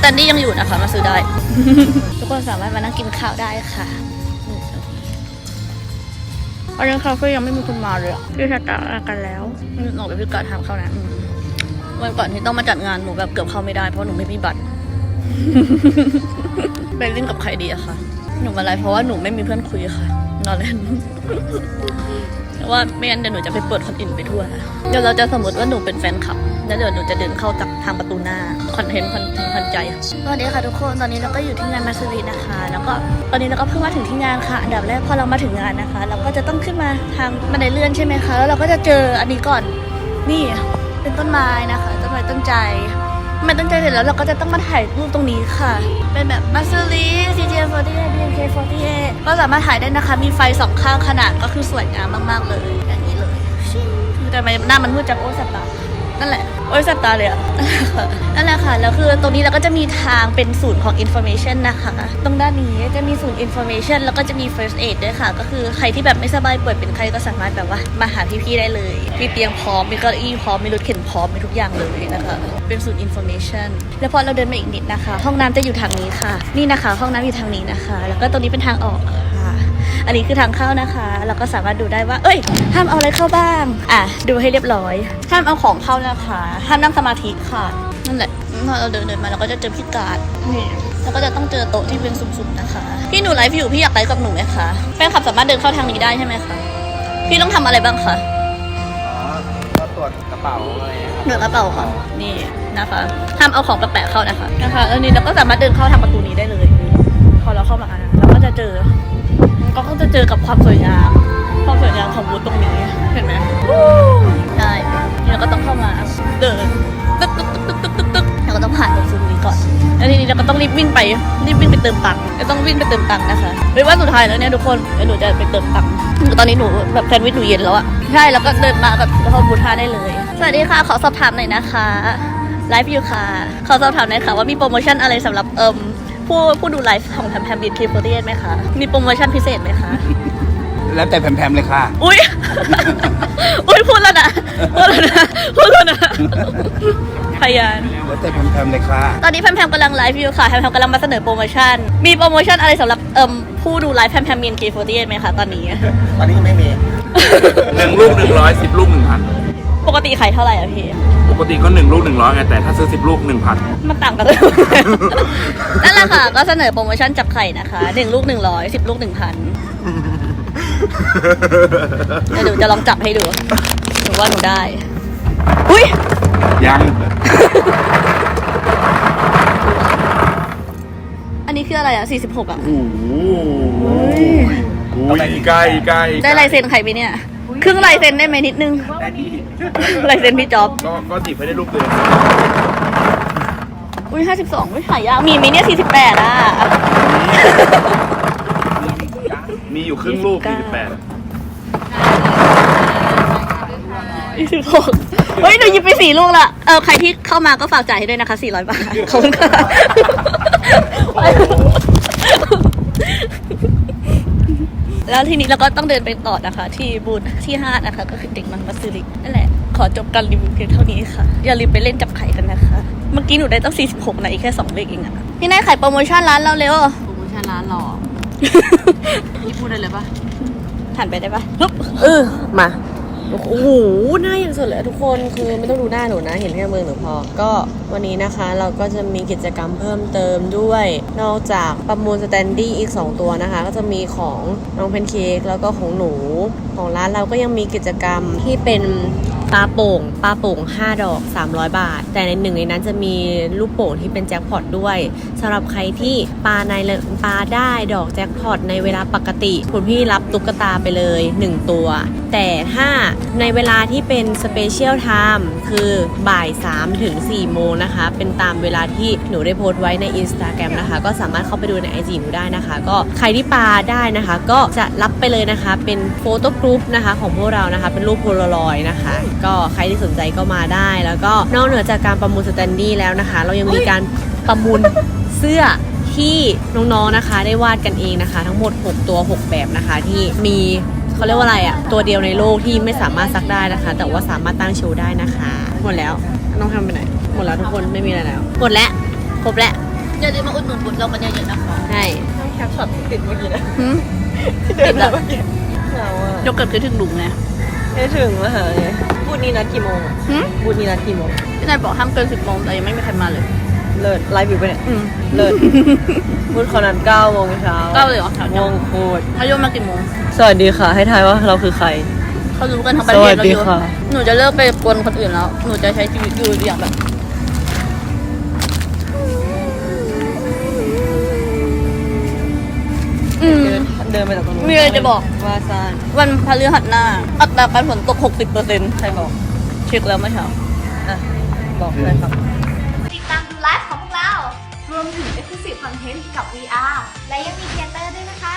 แตนดี้ยังอยู่นะคะ มาซื้อได้ ทุกคนสามารถมานั่งกินข้าวได้ค่ะอันนี้คาเฟ่ยังไม่มีคนมาเลยอะพี่ชัดตากันแล้วหนูกับพี่กาทำเข้านะอืมวันก่อนที่ต้องมาจัดงานหนูแบบเกือบเข้าไม่ได้เพราะหนูไม่มีบัตรไปเล่นกับใครดีอะคะหนูมาไลฟ์เพราะว่าหนูไม่มีเพื่อนคุยค่ะ นอนเล่นเพราะว่าไม่งั้นเดี๋ยวหนูจะไปเปิดคนอื่นไปทั่วเดี๋ยวเราจะสมมติว่าหนูเป็นแฟนคลับ แล้วเดี๋ยวหนูจะเดินเข้าจากทางประตูหน้าคอนเทนต์คอนเทนต์พันใจสวัสดีค่ะทุกคนตอนนี้เราก็อยู่ที่งานมาสรีนะคะ แล้วก็ตอนนี้เราก็เพิ่งมาถึงที่งานค่ะอันดับแรกพอเรามาถึงงานนะคะ เราก็จะต้องขึ้นมาทางบันไดเลื่อนใช่ไหมคะแล้วเราก็จะเจออันนี้ก่อนนี่เป็นต้นไม้นะคะต้นไม้ต้นใจมันตั้งใจเสร็จแล้วเราก็จะต้องมาถ่ายรูปตรงนี้ค่ะ เป็นแบบมาซูรี CJ48 BNK48 ก็สามารถถ่ายได้นะคะ มีไฟสองข้างขนาดก็คือสวยงามมาก ๆ เลย อย่างนี้เลย แต่ทำไมหน้ามันมืดจังโอ้สับตา นั่นแหละ โอ้ยสับตาเลยอะนั่นแหละค่ะ แล้วคือตรงนี้เราก็จะมีทางเป็นศูนย์ของ information นะคะ ตรงด้านนี้จะมีศูนย์ information แล้วก็จะมี first aid ด้วยค่ะ ก็คือใครที่แบบไม่สบายป่วยเป็นใครก็สามารถแบบว่ามาหาพี่ๆได้เลย มีเตียงพร้อม มีเก้าอี้พร้อม มีรถเข็นพร้อม มีทุกอย่างเลยนะคะ เป็นศูนย์ information แล้วพอเราเดินมาอีกนิดนะคะ ห้องน้ำจะอยู่ทางนี้ค่ะ นี่นะคะ ห้องน้ำอยู่ทางนี้นะคะ แล้วก็ตรงนี้เป็นทางออก อันนี้คือทางเข้านะคะ เราก็สามารถดูได้ว่า เอ้ย ห้ามเอาอะไรเข้าบ้าง อะ ดูให้เรียบร้อย ห้ามเอาของเข้านะคะ ห้ามนั่งสมาธิค่ะ นั่นแหละพอเราเดินเดินมาเราก็จะเจอพี่การ์ดนี่แล้วก็จะต้องเจอโต๊ะที่เป็นสุ่มๆนะคะ พี่หนูไลฟ์อยู่พี่อยากไลฟ์กับหนูไหมคะ แฟนคลับสามารถเดินเข้าทางนี้ได้ใช่ไหมคะ พี่ต้องทำอะไรบ้างคะอ๋อก็ตรวจกระเป๋าอะไรครับเดินกระเป๋าค่ะ นี่นะคะห้ามเอาของแปลกๆเข้านะคะ นะคะแล้วนี้เราก็สามารถเดินเข้าทางประตูนี้ได้เลย พอเราเข้ามาเราก็จะเจอก็ก็ จะเจอกับความสวยงาม ความสวยงามของบูธตรงนี้ เห็นไหมใช่เราก็ต้องเข้ามาเดินตึ๊กตึ๊กตึ๊กตึ๊กตึ๊กตึ๊กเราก็ต้องผ่านตรงซุ้มนี้ก่อน แล้วทีนี้เราก็ต้องรีบวิ่งไป รีบวิ่งไปเติมตังค์จะต้องวิ่งไปเติมตังค์นะคะเป็นว่าสุดท้ายแล้วเนี่ยทุกคนเดี๋ยวหนูจะไปเติมตังค์ ตอนนี้หนูแบบแซนด์วิชหนูเย็นแล้วอะใช่ แล้วก็เดินมาแบบเข้าบูธท่าได้เลย สวัสดีค่ะ ขอสอบถามหน่อยนะคะ ไลฟ์อยู่ค่ะ ขอสอบถามหน่อยค่ะว่ามีโปรโมชั่นอะไรสำหรับเอิม ผู้ผู้ดูไลฟ์ของแพมแพมบีทีโฟร์ไหมคะ มีโปรโมชั่นพิเศษไหมคะ แล้วแต่แพมๆเลยค่ะ อุ้ย อุ้ยพูดแล้วนะพูดแล้วนะพูดแล้วนะพยาน แล้วแต่แพมๆเลยค่ะ ตอนนี้แพมแพมกำลังไลฟ์อยู่ค่ะแพมแพมกำลังมาเสนอโปรโมชั่น มีโปรโมชั่นอะไรสำหรับเอิมผู้ดูไลฟ์แพมแพมมีนกีโฟร์ไหมคะตอนนี้ ตอนนี้ไม่มีหนึ่งลูกหนึ่งร้อยสิบลูกหนึ่งพันปกติขายเท่าไหร่อะพี่ ปกติก็หนึ่งลูกหนึ่งร้อยไงแต่ถ้าซื้อสิบลูกหนึ่งพันมันต่างกันเลย นั่นแหละค่ะ ก็เสนอโปรโมชั่นจับไข่นะคะหนึ่งลูกหนึ่งร้อยสิบลูกหนึ่งพันเดี๋ยวหนูจะลองจับให้ดู หนูว่าหนูได้ อุ้ยยังอันนี้คืออะไรอะสี่สิบหกอะโอ้โหอุ้ยใกล้ใกล้ได้ลายเซ็นใครไปเนี่ย ครึ่งลายเซ็นได้ไหมนิดนึงลายเซ็นพี่จ๊อบ ก็ก็จีบให้ได้ลูกเดียวอุ้ยห้าสิบสองอุ้ยหายาก มีไหมเนี่ยสี่สิบแปดอะ มีอยู่ครึ่งลูกสี่สิบแปดยี่สิบหกเฮ้ยหนูหยิบไปสี่ลูกละ เออ ใครที่เข้ามาก็ฝากจ่ายให้ด้วยนะคะสี่ร้อยบาท ขอบคุณค่ะ แล้วทีนี้เราก็ต้องเดินไปต่อนะคะ ที่บูธที่ห้านะคะ ก็คือเด็กมังมัสซิลิกนั่นแหละ ขอจบการรีวิวเพียงเท่านี้ค่ะ อย่าลืมไปเล่นจับไข่กันนะคะ เมื่อกี้หนูได้ตั้ง 46นะอีกแค่ 2 เลขเองอะพี่นายขายโปรโมชั่นร้านเราเร็วโปรโมชั่นร้านหล่อพี่พูดได้เลยปะหันไปได้ปะฮึบเออมา โอ้โหหน้าอย่างสุดเลยทุกคนคือไม่ต้องดูหน้าหนูนะ เห็นแค่มือหนูพอ ก็วันนี้นะคะเราก็จะมีกิจกรรมเพิ่มเติมด้วย นอกจากประมูลสแตนดี้อีก 2 ตัวนะคะ ก็จะมีของน้องแพนเค้กแล้วก็ของหนู ของร้านเราก็ยังมีกิจกรรมที่เป็น ปลาโป่งปลาโป่ง 5 ดอก 300 บาท แต่ในหนึ่งในนั้นจะมีลูกโป่งที่เป็นแจ็คพอตด้วยสำหรับใครที่ปลาในปลาได้ดอกแจ็คพอตในเวลาปกติ คุณพี่รับตุ๊กตาไปเลย 1 ตัว แต่ถ้าในเวลาที่เป็นสเปเชียลไทม์คือบ่าย3ถึง4โมงนะคะ เป็นตามเวลาที่หนูได้โพสต์ไว้ใน Instagram นะคะ ก็สามารถเข้าไปดูใน IG หนูได้นะคะ ก็ใครที่ปลาได้นะคะ ก็จะรับไปเลยนะคะ เป็นโฟโต้กรุ๊ปนะคะของพวกเรานะคะ เป็นรูปโพลารอยนะคะก็ใครที่สนใจก็มาได้ แล้วก็นอกเหนือจากการประมูลสแตนดี้แล้วนะคะ เรายังมีการประมูลเสื้อที่น้องๆนะคะ ได้วาดกันเองนะคะ ทั้งหมด 6 ตัว 6 แบบนะคะ ที่มีเขาเรียกว่าอะไรอะตัวเดียวในโลกที่ไม่สามารถซักได้นะคะ แต่ว่าสามารถตั้งโชว์ได้นะคะ หมดแล้วน้องทำไปไหนหมดแล้วทุกคนไม่มีอะไรแล้วหมดแล้วครบแล้วอย่าลืมมาอุดหนุนบุญเรากันเยอะๆนะคะใช่ต้องแคปช็อตที่ติดเมื่อกี้นะหืมที่เดินมาเมื่อกี้เราอะยกเกิดคือถึงหลุมไงไม่ถึงมาหาไง พูดนี้นัดกี่โมงอะหืมพูดนี้นัดกี่โมง พี่นายบอกห้ามเกินสิบโมงแต่ยังไม่มีใครมาเลย เลิศไลฟ์อยู่ปะเนี่ยอืม เลิศ พูดเขานั้นเก้าโมงเช้าเก้าเลยเหรอถามโมยังงโคตรอายุมากี่โมงสวัสดีค่ะ ให้ทายว่าเราคือใคร เขารู้กันทั้งประเทศสวัสแล้วดีอยู่ค่ะ หนูจะเลิกไปกวนคนอื่นแล้ว หนูจะใช้ชีวิตอยู่อย่างแบบอืมเดินเดินไปจากตรงนู้นมีอะไรจะบอก ว่าซานวันพฤหัสหน้า อัตราการฝนตก 60%เปอร์เซ็นต์ใครบอก เช็คแล้วเมื่อเช้าอะบอกเลยครับ ติดตามดูไลฟ์ของพวกเรา รวมถึง Exclusive Content กับ VR และยังมีเทเตอร์ด้วยนะคะ